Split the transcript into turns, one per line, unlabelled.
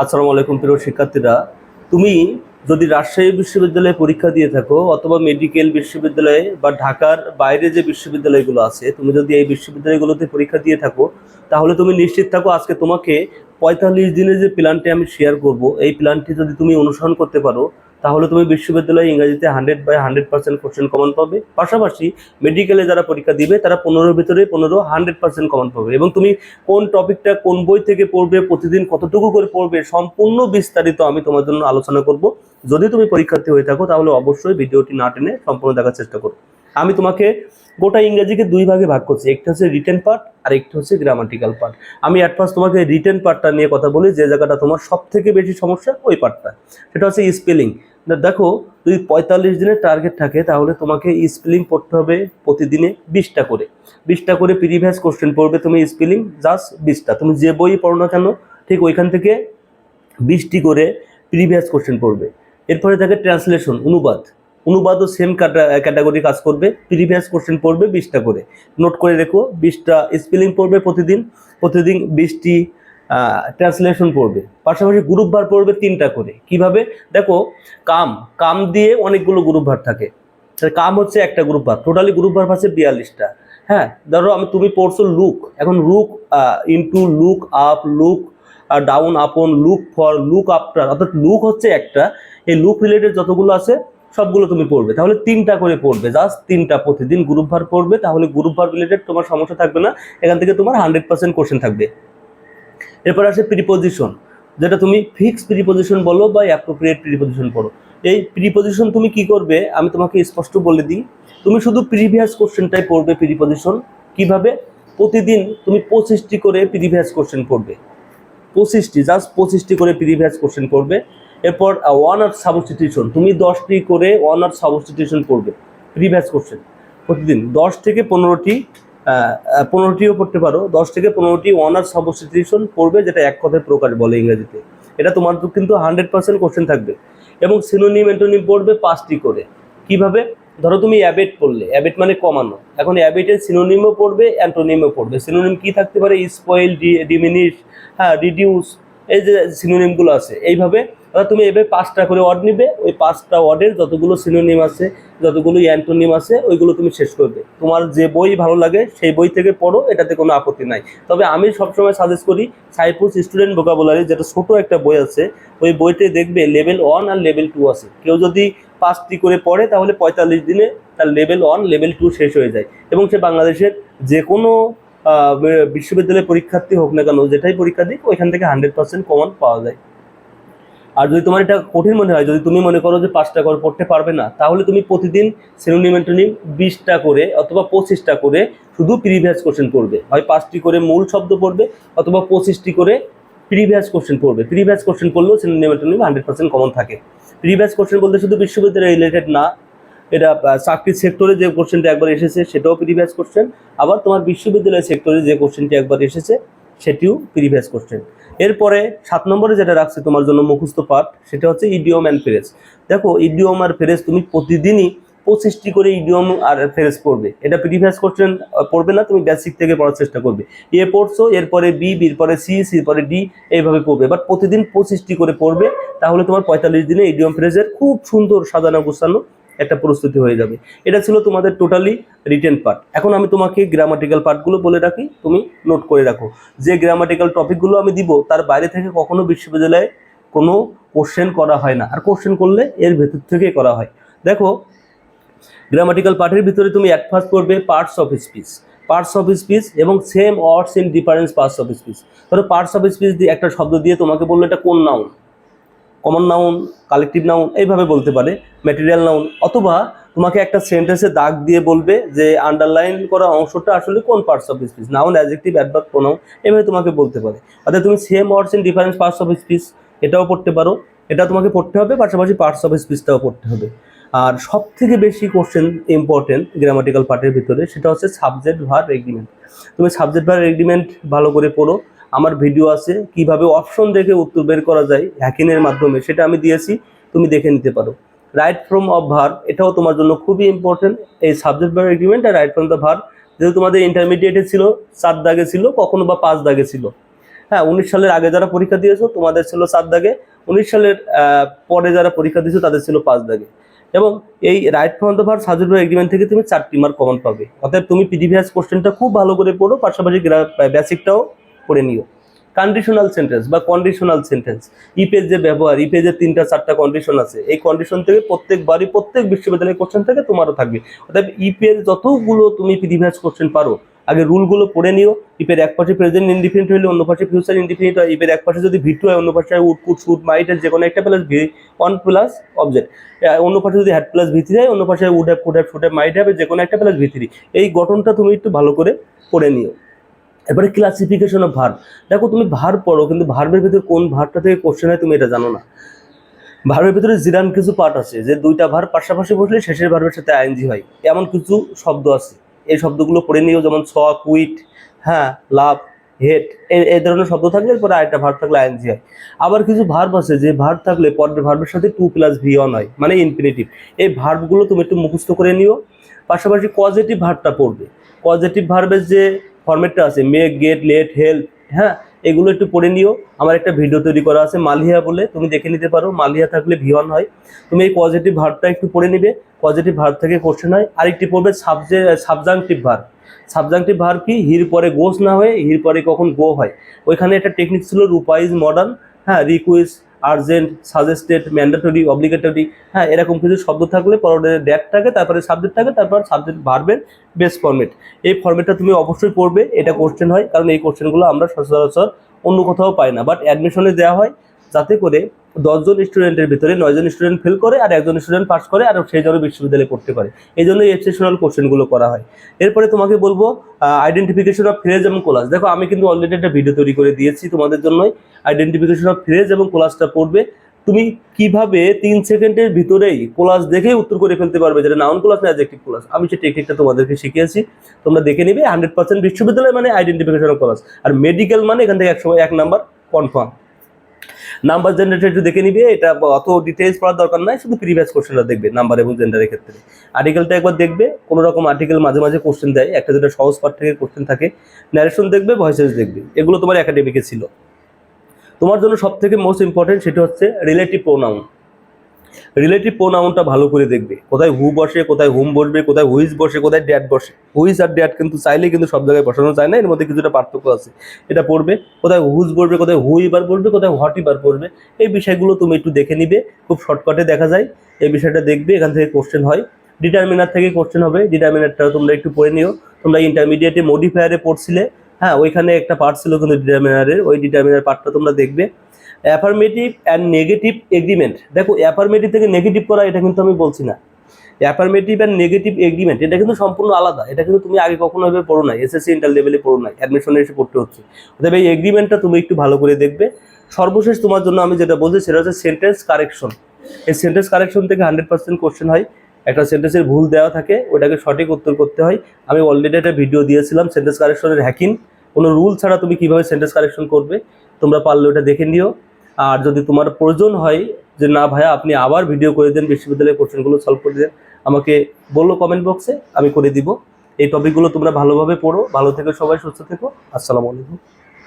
আসসালামু আলাইকুম প্রিয় শিক্ষার্থীরা। তুমি যদি রাজশাহী বিশ্ববিদ্যালয়ে পরীক্ষা দিয়ে থাকো অথবা মেডিকেল বিশ্ববিদ্যালয়ে বা ঢাকার বাইরে যে বিশ্ববিদ্যালয়গুলো আছে, তুমি যদি এই বিশ্ববিদ্যালয়গুলোতে পরীক্ষা দিয়ে থাকো, তাহলে তুমি নিশ্চিত থাকো আজকে তোমাকে পঁয়তাল্লিশ দিনের যে প্ল্যানটি আমি শেয়ার করব, এই প্ল্যানটি যদি তুমি অনুসরণ করতে পারো তাহলে তুমি বিশ্ববিদ্যালয়ে ইংরেজিতে hundred by hundred percent question common পাবে। পাশাপাশি মেডিকেলে যারা পরীক্ষা দিবে, তারা পনেরোর ভিতরে পনেরো হান্ড্রেড পার্সেন্ট কমন পাবে এবং তুমি কোন টপিকটা কোন বই থেকে পড়বে, প্রতিদিন কতটুকু করে পড়বে, সম্পূর্ণ বিস্তারিত আমি তোমার জন্য আলোচনা করব। যদি তুমি পরীক্ষার্থী হয়ে থাকো, তাহলে অবশ্যই ভিডিওটি না টেনে সম্পূর্ণ দেখার চেষ্টা করো। আমি তোমাকে গোটা ইংরেজিকে দুই ভাগে ভাগ করছি। একটা হচ্ছে রিটেন পার্ট আর একটা হচ্ছে গ্রামাটিক্যাল পার্ট আমি ফার্স্ট তোমাকে রিটেন পার্টটা নিয়ে কথা বলি, যে জায়গাটা তোমার সব থেকে বেশি সমস্যা, ওই পার্টটা সেটা হচ্ছে স্পেলিং দেখো, যদি পঁয়তাল্লিশ দিনের টার্গেট থাকে, তাহলে তোমাকে স্পেলিং পড়তে হবে প্রতিদিনে বিশটা করে। বিশটা করে প্রিভিয়াস কোশ্চেন পড়বে তুমি স্পেলিং জাস্ট বিশটা। তুমি যে বই পড়ো না কেন, ঠিক ওইখান থেকে বিশটি করে প্রিভিয়াস কোশ্চেন পড়বে। এরপরে থাকে ট্রান্সলেশন অনুবাদ। অনুবাদও সেম ক্যাটাগরি কাজ করবে প্রিভিয়াস কোশ্চেন পড়বে বিশটা করে। নোট করে রেখো, বিশটা স্পেলিং পড়বে প্রতিদিন প্রতিদিন বিশটি ট্রান্সলেশন পড়বে। পাশাপাশি গ্রুপ ভার পড়বে তিনটা করে। কীভাবে? দেখো, কাম কাম দিয়ে অনেকগুলো গ্রুপ ভার থাকে। কাম হচ্ছে একটা গ্রুপ ভার টোটালি গ্রুপ ভার আছে বিয়াল্লিশটা। হ্যাঁ ধরো আমি, তুমি পড়ছো লুক এখন look into look up look down upon look for look after অর্থাৎ লুক হচ্ছে একটা। এই লুক রিলেটেড যতগুলো আছে সবগুলো তুমি পড়বে। তাহলে তিনটা করে পড়বে। জাস্ট তিনটা প্রতিদিন গ্রুপ ভার পড়বে। তাহলে গ্রুপ ভার রিলেটেড তোমার সমস্যা থাকবে না। এখান থেকে তোমার হান্ড্রেড পার্সেন্ট কোশ্চেন থাকবে। এরপর আসে প্রিপোজিশন যেটা তুমি ফিক্স প্রিপোজিশন বলো বা অ্যাপ্রোপ্রিয়েট প্রিপোজিশন পড়ো। এই প্রিপোজিশন তুমি কি করবে? আমি তোমাকে স্পষ্ট বলে দিই। তুমি শুধু প্রিভিয়াস কোশ্চেনটাই পড়বে প্রিপোজিশন কীভাবে? প্রতিদিন তুমি পঁচিশটি করে প্রিভিয়াস কোশ্চেন পড়বে। পঁচিশটি জাস্ট পঁচিশটি করে প্রিভিয়াস কোশ্চেন পড়বে। এরপর ওয়ান আর সাবস্টিটিউশন তুমি দশটি করে ওয়ান আর সাবস্টিটিউশন পড়বে প্রিভিয়াস কোশ্চেন প্রতিদিন দশ থেকে পনেরোটি পনেরোটিও পড়তে পারো। দশ থেকে পনেরোটি ওয়ান অনার্স সাবস্টিটিউশন পড়বে যেটা এক কথায় প্রকার বলে ইংরেজিতে। এটা তোমার কিন্তু হান্ড্রেড পার্সেন্ট কোশ্চেন থাকবে। এবং সিনোনিম অ্যান্টোনিম পড়বে পাঁচটি করে। কীভাবে? ধরো তুমি অ্যাবেট পড়লে। অ্যাবেট মানে কমানো। এখন অ্যাবেটের সিনোনিমও পড়বে অ্যান্টোনিমও পড়বে। সিনোনিম কি থাকতে পারে? স্পয়েল ডিমিনিশ হ্যাঁ রিডিউস এই যে সিনোনিমগুলো আছে। এইভাবে তুমি এভাবে পাঁচটা করে ওয়ার্ড নিবে। ওই পাঁচটা ওয়ার্ডের যতগুলো সিনোনিম আছে, যতগুলো অ্যান্টোনিম আছে, ওইগুলো তুমি শেষ করবে। তোমার যে বই ভালো লাগে, সেই বই থেকে পড়ো, এটাতে কোনো আপত্তি নাই। তবে আমি সবসময় সাজেস্ট করি সাইপুস স্টুডেন্ট ভোকাবুলারি যেটা ছোট একটা বই আছে, ওই বইতে দেখবে লেভেল ওয়ান আর লেভেল টু আছে। কেউ যদি পাঁচটি করে পড়ে, তাহলে পঁয়তাল্লিশ দিনে তার লেভেল ওয়ান লেভেল টু শেষ হয়ে যায়। এবং সে বাংলাদেশের যে কোনো বিশ্ববিদ্যালয়ের পরীক্ষার্থী হোক না কেন, যেটাই পরীক্ষা দিক, ওইখান থেকে হান্ড্রেড পার্সেন্ট কমন পাওয়া যায়। আর যদি তোমার এটা কঠিন মনে হয়, যদি তুমি মনে করো যে পাঁচটা করে পড়তে পারবে না, তাহলে তুমি প্রতিদিন সিনোনিমেন্টোনিম বিশটা করে অথবা পঁচিশটা করে শুধু প্রিভিয়াস কোশ্চেন পড়বে। হয় পাঁচটি করে মূল শব্দ পড়বে অথবা পঁচিশটি করে প্রিভিয়াস কোশ্চেন পড়বে। প্রিভিয়াস কোশ্চেন পড়লেও synonym antonym hundred percent common থাকে। প্রিভিয়াস কোশ্চেন বলতে শুধু বিশ্ববিদ্যালয় রিলেটেড না, এটা চাকরির সেক্টরে যে কোশ্চেনটা একবার এসেছে, সেটাও প্রিভিয়াস কোশ্চেন আবার তোমার বিশ্ববিদ্যালয় সেক্টরে যে কোশ্চেনটি একবার এসেছে, সেটিও প্রিভিয়াস কোশ্চেন এরপরে সাত নম্বরে যেটা রাখছে তোমার জন্য মুখস্থ পাঠ, সেটা হচ্ছে ইডিওম অ্যান্ড ফেরেস দেখো ইডিওম আর ফেরেস তুমি প্রতিদিনই পঁচিশটি করে ইডিওম আর ফেরেস পড়বে। এটা প্রিভিয়াস কোশ্চেন পড়বে না, তুমি বেসিক থেকে পড়ার চেষ্টা করবে। এ পড়ছো, এরপরে বি বির পরে সি সির পরে ডি এইভাবে পড়বে। বাট প্রতিদিন পঁচিশটি করে পড়বে, তাহলে তোমার পঁয়তাল্লিশ দিনে ইডিওম ফ্রেজের খুব সুন্দর সাজানো গোছানো একটা প্রস্তুতি হয়ে যাবে। এটা ছিল তোমাদের টোটালি রিটেন পার্ট এখন আমি তোমাকে গ্রামাটিক্যাল পার্টগুলো বলে রাখি, তুমি নোট করে রাখো। যে গ্রামাটিক্যাল টপিকগুলো আমি দিব, তার বাইরে থেকে কখনো বিশ্ববিদ্যালয়ে কোনো কোশ্চেন করা হয় না। আর কোশ্চেন করলে এর ভেতর থেকেই করা হয়। দেখো গ্রামাটিক্যাল পার্টের ভিতরে তুমি এক ফার্স্ট করবে parts of speech parts of speech এবং same words in difference parts of speech ধরো পার্টস অফ স্পিচ দিয়ে একটা শব্দ দিয়ে তোমাকে বলল এটা কোন noun common noun collective noun এইভাবে বলতে পারে ম্যাটেরিয়াল নাউন অথবা তোমাকে একটা সেন্টেন্সে দাগ দিয়ে বলবে যে আন্ডারলাইন করা অংশটা আসলে কোন parts of speech noun adjective adverb pronoun এভাবে তোমাকে বলতে পারে। অর্থাৎ তুমি same words in difference parts of speech এটাও পড়তে পারো। এটা তোমাকে পড়তে হবে, পাশাপাশি পার্টস অফ স্পিচটাও পড়তে হবে। আর সব থেকে বেশি কোশ্চেন ইম্পর্টেন্ট গ্রামাটিক্যাল পার্টের ভিতরে, সেটা হচ্ছে সাবজেক্ট ভার এগ্রিমেন্ট তুমি সাবজেক্ট ভার এগ্রিমেন্ট ভালো করে পড়ো। আমার ভিডিও আছে, কীভাবে অপশন দেখে উত্তর বের করা যায় হ্যাকিংয়ের মাধ্যমে, সেটা আমি দিয়েছি, তুমি দেখে নিতে পারো। রাইট ফ্রম অফ ভার এটাও তোমার জন্য খুবই ইম্পর্টেন্ট এই সাবজেক্ট ভার এগ্রিমেন্ট আর রাইট ফ্রম দ্য ভার যেহেতু তোমাদের ইন্টারমিডিয়েটে ছিল চার দাগে ছিল, কখনো বা পাঁচ দাগে ছিল। হ্যাঁ উনিশ সালের আগে যারা পরীক্ষা দিয়েছ, তোমাদের ছিল চার দাগে, উনিশ সালের পরে যারা পরীক্ষা দিয়েছ, তাদের ছিল পাঁচ দাগে। এবং এই right from the verb subject সাজেট agreement থেকে তুমি চারটি মার্ক কমন পাবে। অর্থাৎ তুমি পিডিভিএস কোশ্চেনটা খুব ভালো করে পড়ো, পাশাপাশি বেসিকটাও পড়ে নিও। কন্ডিশনাল সেন্টেন্স বা কন্ডিশনাল সেন্টেন্স ইপের যে ব্যবহার ইপেজের তিনটা, চারটা কন্ডিশন আছে। এই কন্ডিশন থেকে প্রত্যেকবারই প্রত্যেক বিশ্ববিদ্যালয়ের কোশ্চেন থেকে তোমারও থাকবে। অর্থাৎ ইপের যতগুলো তুমি পিডিভিএস কোশ্চেন পারো, আগে রুলগুলো পড়ে নিও। ইপের এক পাশে প্রেজেন্ট ইন্ডিফিনিট হলে অন্য পাশে ফিউচার ইন্ডিফিনিট হয়। ইপের এক পাশে যদি ভিটু হয়, অন্য পাশে উড কুড শুট মাইটের যে কোনো একটা plus V one plus object অন্য পাশে যদি হ্যাড প্লাস ভি থ্রি হয়, অন্য পাশে would have could have should have might হবে যে কোনো একটা প্লাস ভি থ্রি এই গঠনটা তুমি একটু ভালো করে পড়ে নিও। এবারে ক্লাসিফিকেশন অফ ভার্ব দেখো তুমি ভার পড়ো, কিন্তু ভার্বের ভিতরে কোন ভার্বটা থেকে কোশ্চেন হয় তুমি এটা জানো না। ভার্বের ভিতরে জিরান কিছু পার্ট আছে, যে দুইটা ভার পাশাপাশি বসলে শেষের ভার্বের সাথে আইএনজি হয়। এমন কিছু শব্দ আছে। এই শব্দগুলো পড়ে নিও, যেমন স কুইট হ্যাঁ লাভ হেট এই ধরনের শব্দ থাকলে এরপরে আরেকটা ভার্ব থাকলে আইএনজি হয়। আবার কিছু ভার্ব আছে, যে ভার্ব থাকলে পরের ভার্বের সাথে টু প্লাস ভি অন হয় মানে ইনফিনিটিভ এই ভার্বগুলো তুমি একটু মুখস্থ করে নিও। পাশাপাশি পজিটিভ ভার্বটা পড়বে। পজিটিভ ভার্বের যে ফরম্যাটটা আছে মেক গেট লেট হেল্প হ্যাঁ? এগুলো একটু পড়ে নিও। আমার একটা ভিডিও তৈরি করা আছে মালিয়া বলে, তুমি দেখে নিতে পারো মালিয়া থাকলে ভিওয়ান হয়। তুমি এই পজিটিভ ভার্বটা একটু পড়ে নিবে পজিটিভ ভার্ব থেকে কোশ্চেন হয়। আরেকটি পড়বে সাবজে সাবজাংটিভ ভার্ব। সাবজাংটিভ ভার্ব কি? হির পরে গোস না হয়ে, হির পরে কখন গো হয়। ওইখানে একটা টেকনিক ছিল রূপাইজ মডার্ন হ্যাঁ request urgent suggested mandatory obligatory হ্যাঁ এরকম কিছু শব্দ থাকলে পরে ড্যাট থাকে তারপরে সাবজেক্ট থাকে তারপর সাবজেক্ট ভার্বের বেস ফর্মেট এই ফর্মেটটা তুমি অবশ্যই পড়বে, এটা কোশ্চেন হয়, কারণ এই কোশ্চেনগুলো আমরা সচরাচর অন্য কোথাও পাই না। বাট অ্যাডমিশনে দেওয়া হয় যাতে করে দশজন স্টুডেন্টের ভিতরে নয়জন স্টুডেন্ট ফেল করে আর একজন স্টুডেন্ট পাস করে আর সেই জন্য বিশ্ববিদ্যালয়ে পড়তে পারে। এই জন্য এক্সেপশনাল কোশ্চেনগুলো করা হয়। এরপরে তোমাকে বলব আইডেন্টিফিকেশন অফ ফ্রেজ এবং কোলাস দেখো, আমি কিন্তু অলরেডি একটা ভিডিও তৈরি করে দিয়েছি তোমাদের জন্যই। আইডেন্টিফিকেশন অফ ফ্রেজ এবং কোলাসটা পড়বে। তুমি কীভাবে তিন সেকেন্ডের ভিতরেই কোলাস দেখেই উত্তর করে ফেলতে পারবে যেটা নাউন কোলাস না অ্যাডজেক্টিভ কোলাস আমি সেই টেকনিকটা তোমাদেরকে শিখিয়েছি। তোমরা দেখে নিবে হান্ড্রেড পার্সেন্ট বিশ্ববিদ্যালয় মানে আইডেন্টিফিকেশন অফ কোলাস আর মেডিকেল মানে এখান থেকে একসময় এক নাম্বার কনফার্ম নাম্বার জেনারেটর একটু দেখে নিবে, এটা অত ডিটেলস পড়ার দরকার নাই, শুধু প্রিভিয়াস কোশ্চেনটা দেখবে নাম্বার এবং জেন্ডারের ক্ষেত্রে। আর্টিকেলটা একবার দেখবে, কোনো রকম আর্টিকেল মাঝে মাঝে কোশ্চেন দেয়, একটা যেটা সহজ পার্ট থেকে কোশ্চেন থাকে ন্যারেশন দেখবে ভয়েসেস দেখবে, এগুলো তোমার একাডেমিকে ছিল। তোমার জন্য সব থেকে মোস্ট ইম্পর্টেন্ট সেটা হচ্ছে রিলেটিভ প্রোনাউন রিলেটিভ প্রোনাউনটা ভালো করে দেখবে। কোথায় হু বসে, কোথায় হুম বসবে, কোথায় হুইজ বসে, কোথায় ড্যাট বসে। হুইজ আর ড্যাট কিন্তু চাইলে কিন্তু সব জায়গায় বসানো যায় না, এর মধ্যে কিছুটা পার্থক্য আছে। এটা পড়বে, কোথায় হুজ বসবে, কোথায় হুই বার পড়বে কোথায় হোয়াট বার পড়বে এই বিষয়গুলো তুমি একটু দেখে নিবে, খুব শর্টকাটে দেখা যায়। এই বিষয়টা দেখবে, এখান থেকে কোশ্চেন হয়। ডিটারমিনার থেকে কোশ্চেন হবে ডিটারমিনারটা তোমরা একটু পড়ে নিও। তোমরা ইন্টারমিডিয়েটে মডিফায়ারে পড়ছিলে হ্যাঁ ওইখানে একটা পার্ট ছিল কিন্তু ডিটারমিনারের ওই ডিটারমিনার পার্টটা তোমরা দেখবে। অ্যাফার্মেটিভ অ্যান্ড নেগেটিভ এগ্রিমেন্ট দেখো অ্যাফার্মেটিভ থেকে নেগেটিভ করা, এটা কিন্তু আমি বলছি না। অ্যাফার্মেটিভ অ্যান্ড নেগেটিভ এগ্রিমেন্ট এটা কিন্তু সম্পূর্ণ আলাদা। এটা কিন্তু তুমি আগে কখনো এভাবে পড়ো নাই। এসএসসি ইন্টার লেভেলে পড়ো নাই। অ্যাডমিশনে এসে পড়তে হচ্ছে। অতএব এই এগ্রিমেন্টটা তুমি একটু ভালো করে দেখবে। সর্বশেষ তোমার জন্য আমি যেটা বলছি, সেটা হচ্ছে সেন্টেন্স কারেকশন এই সেন্টেন্স কারেকশন থেকে হান্ড্রেড পার্সেন্ট কোশ্চেন হয়। একটা সেন্টেন্সের ভুল দেওয়া থাকে ওটাকে সঠিক উত্তর করতে হয়। আমি অলরেডি একটা ভিডিও দিয়েছিলাম সেন্টেন্স কারেকশনের হ্যাকিং। কোনো রুল ছাড়া তুমি কীভাবে সেন্টেন্স কারেকশন করবে, তোমরা পারলে ওটা দেখে নিও। আর যদি তোমার প্রয়োজন হয় যে না ভাইয়া, আপনি আবার ভিডিও করে দেন, বিশ্ববিদ্যালয়ের কোশ্চেনগুলো সলভ করে দেন, আমাকে বলল কমেন্ট বক্সে আমি করে দিব। এই টপিকগুলো তোমরা ভালোভাবে পড়ো। ভালো থেকো সবাই, সুস্থ থেকো। আসসালামু আলাইকুম।